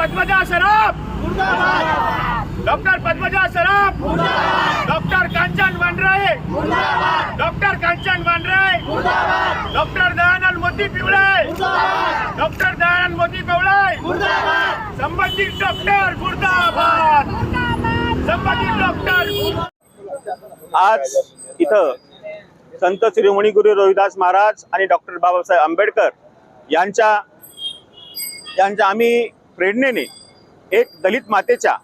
Padmaja Saraf! Doctor Padmaja Saraf! Doctor Kanchan Wanrai doctor Kanchan Wandre! Doctor Dayanand Moti Pivale! Doctor Dayanand Moti पिवळे! संबंधित doctor मुर्दाबाद! संबंधित doctor आज इथं संत शिरोमणी गुरु रविदास महाराज आणि डॉक्टर बाबासाहेब आंबेडकर यांच्या यांच्या आम्ही प्रेरणेने एक दलित मातेच्या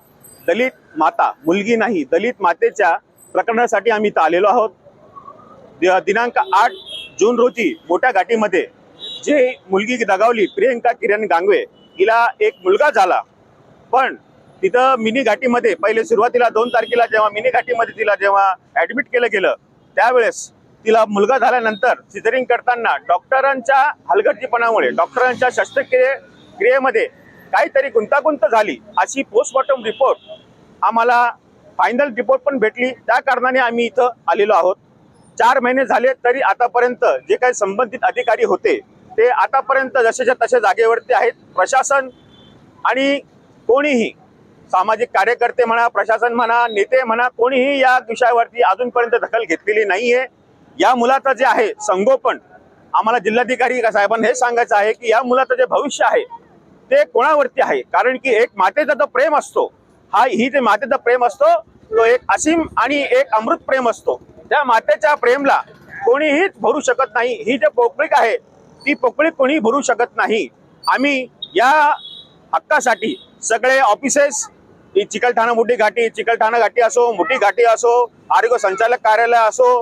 दलित माता मुलगी नाही दलित मातेच्या प्रकरणासाठी आम्ही इथं आलेलो आहोत. दि- दिनांक आठ जून रोजी मोठ्या घाटीमध्ये जे मुलगी दगावली प्रियंका किरण गांगवे हिला एक मुलगा झाला. पण तिथं मिनी घाटीमध्ये पहिले सुरुवातीला दोन तारखेला जेव्हा मिनी घाटीमध्ये तिला जेव्हा ऍडमिट केलं गेलं त्यावेळेस तिला मुलगा झाल्यानंतर सिझरिंग करताना डॉक्टरांच्या हलगर्जीपणामुळे डॉक्टरांच्या शस्त्रक्रिये क्रियेमध्ये काहीतरी गुंतागुंत झाली अशी पोस्टमॉर्टम रिपोर्ट आम्हाला फायनल रिपोर्ट पण भेटली. त्या कारणाने आम्ही इथं आलेलो आहोत. चार महिने झाले तरी आतापर्यंत जे काही संबंधित अधिकारी होते ते आतापर्यंत जसेच्या तसे जागेवरती आहेत. प्रशासन आणि कोणीही सामाजिक कार्यकर्ते म्हणा प्रशासन म्हणा नेते म्हणा कोणीही या विषयावरती अजूनपर्यंत दखल घेतलेली नाहीये. या मुलाचं जे आहे संगोपन आम्हाला जिल्हाधिकारी साहेबांना हे सांगायचं आहे की या मुलाचं जे भविष्य आहे ते कोणावरती आहे? कारण की एक मातेचा जो प्रेम असतो. हा ही जे मातेचा प्रेम असतो तो एक असीम आणि एक अमृत प्रेम असतो. त्या मातेच्या प्रेमला कोणीहीच भरू शकत नाही. ही जे पोकळीक आहे ती पोकळी कोणी भरू शकत नाही. आम्ही या हक्कासाठी सगळे ऑफिसेस चिकलठाणा मोठी घाटी चिकलठाणा घाटी असो मोठी घाटी असो आरोग्य संचालक कार्यालय असो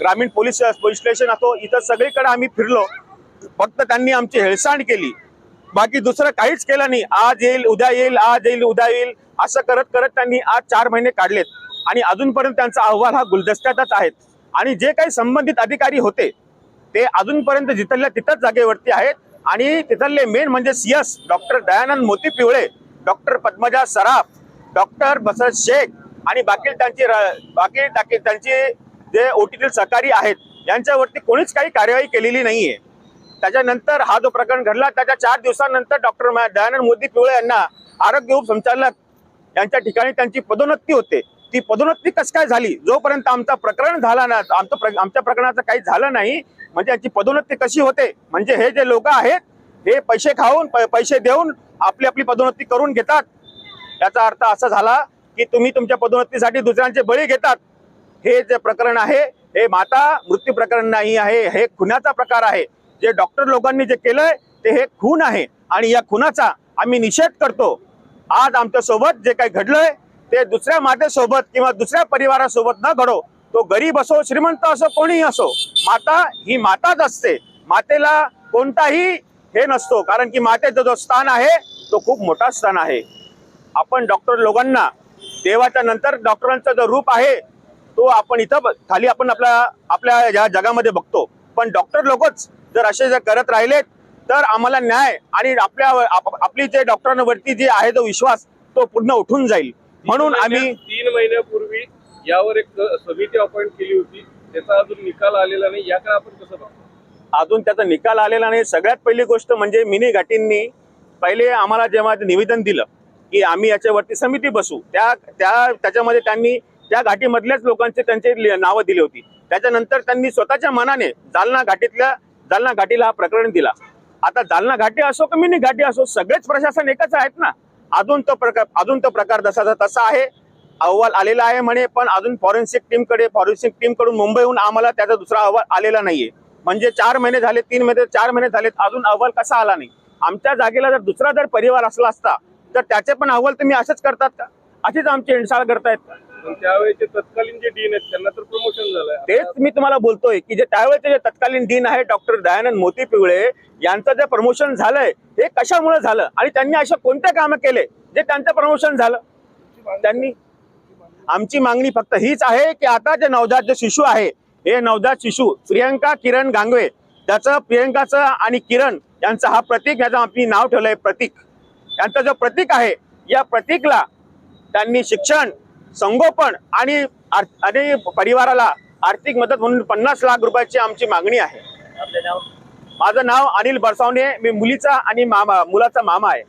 ग्रामीण पोलीस पोलीस स्टेशन असो इथं सगळीकडे आम्ही फिरलो. फक्त त्यांनी आमची हेळसांड केली. बाकी दुसरं काहीच केलं नाही. आज येईल उद्या येईल आज येईल उद्या येईल. असं करत करत त्यांनी आज चार महिने काढलेत. आणि अजूनपर्यंत त्यांचा अहवाल हा गुलदस्त्यातच आहेत आणि जे काही संबंधित अधिकारी होते ते अजूनपर्यंत जिथल्या तिथंच जागेवरती आहेत. आणि तिथले मेन म्हणजे CS doctor Dayanand Moti Pivale doctor Padmaja Saraf doctor Basrat Shaikh आणि बाकी त्यांची र- बाकी त्यांचे जे ओटीतील सहकारी आहेत यांच्यावरती कोणीच काही कार्यवाही केलेली नाहीये. त्याच्यानंतर हा जो प्रकरण घडला त्याच्या चार दिवसानंतर डॉक्टर दयानंद मोदी पिवळे यांना आरोग्य उपसंचालक यांच्या ठिकाणी त्यांची पदोन्नती होते. ती पदोन्नती कस काय झाली? जोपर्यंत आमचा प्रकरण झाला ना आमचं प्र- आमच्या प्रकरणाचं काही झालं नाही म्हणजे यांची पदोन्नती कशी होते? म्हणजे हे जे लोक आहेत हे पैसे खाऊन पैसे देऊन आपली आपली पदोन्नती करून घेतात. याचा अर्थ असा झाला की तुम्ही तुमच्या पदोन्नतीसाठी दुसऱ्यांचे बळी घेतात. हे जे प्रकरण आहे हे माता मृत्यू प्रकरण नाही आहे हे खुन्याचा प्रकार आहे. जे डॉक्टर लोकांनी जे केलंय ते हे खून आहे. आणि या खुनाचा आम्ही निषेध करतो. आज आमच्यासोबत जे काही घडलंय ते दुसऱ्या मातेसोबत किंवा दुसऱ्या परिवारासोबत न घडो. तो गरीब असो श्रीमंत असो कोणीही असो माता ही माताच असते. मातेला कोणताही हे नसतो कारण की मातेचं जो स्थान आहे तो खूप मोठा स्थान आहे. आपण डॉक्टर लोकांना देवाच्या नंतर डॉक्टरांचं जो रूप आहे तो आपण इथं खाली आपण आपल्या आपल्या या जगामध्ये बघतो. पण डॉक्टर लोकच जर असे जर करत राहिलेत तर आम्हाला न्याय आणि आपल्या आप- आपली जे डॉक्टरांवरती जे आहे जो विश्वास तो पूर्ण उठून जाईल. म्हणून आम्ही तीन महिन्यापूर्वी यावर एक समिती अपॉइंट केली होती. त्याचा अजून निकाल आलेला नाही. याकडे आपण कसं अजून त्याचा निकाल आलेला नाही. सगळ्यात पहिली गोष्ट म्हणजे मिनी घाटींनी पहिले आम्हाला जेव्हा ते निवेदन दिलं की आम्ही याच्यावरती समिती बसू त्या त्या त्याच्यामध्ये त्यांनी त्या घाटीमधल्याच लोकांचे त्यांचे नावं दिली होती. त्याच्यानंतर त्यांनी स्वतःच्या मनाने जालना घाटीतल्या जालना घाटीला हा प्रकरण दिला. आता जालना घाटी असो की मिनी घाटी असो सगळेच प्रशासन एकच आहेत ना. अजून तो प्रकार अजून तो प्रकार जसाचा तसा आहे. अहवाल आलेला आहे म्हणे पण अजून फॉरेन्सिक टीमकडे फॉरेन्सिक टीमकडून मुंबईहून आम्हाला त्याचा दुसरा अहवाल आलेला नाहीये. म्हणजे चार महिने झाले तीन महिने चार महिने झालेत अजून अहवाल कसा आला नाही? आमच्या जागेला जर दुसरा जर परिवार असला असता तर त्याचे पण अहवाल तुम्ही असंच करतात का? अशीच आमची हिंडसाळ करतायत का? पण त्यावेळेचे तत्कालीन जे डीन आहेत त्यांना तर प्रमोशन झालं तेच मी तुम्हाला बोलतोय की जे त्यावेळेचे जे तत्कालीन डीन आहे डॉक्टर दयानंद मोती पिवळे यांचं जे प्रमोशन झालंय हे कशामुळे झालं? आणि त्यांनी अशा कोणते कामं केले जे त्यांचं प्रमोशन झालं? त्यांनी? आमची मागणी फक्त हीच आहे की आता जे नवजात जे शिशु आहे हे नवजात शिशु प्रियंका किरण गांगवे त्याचं प्रियंकाचं आणि किरण यांचं हा प्रतीक याचं आम्ही नाव ठेवलंय प्रतीक. यांचा जो प्रतीक आहे या प्रतीकला त्यांनी शिक्षण संगोपन आणि आणि परिवाराला आर्थिक मदत म्हणून पन्नास लाख रुपयाची आमची मागणी आहे. माझं नाव अनिल बरसावणे मी मुलीचा आणि मामा मुलाचा मामा आहे.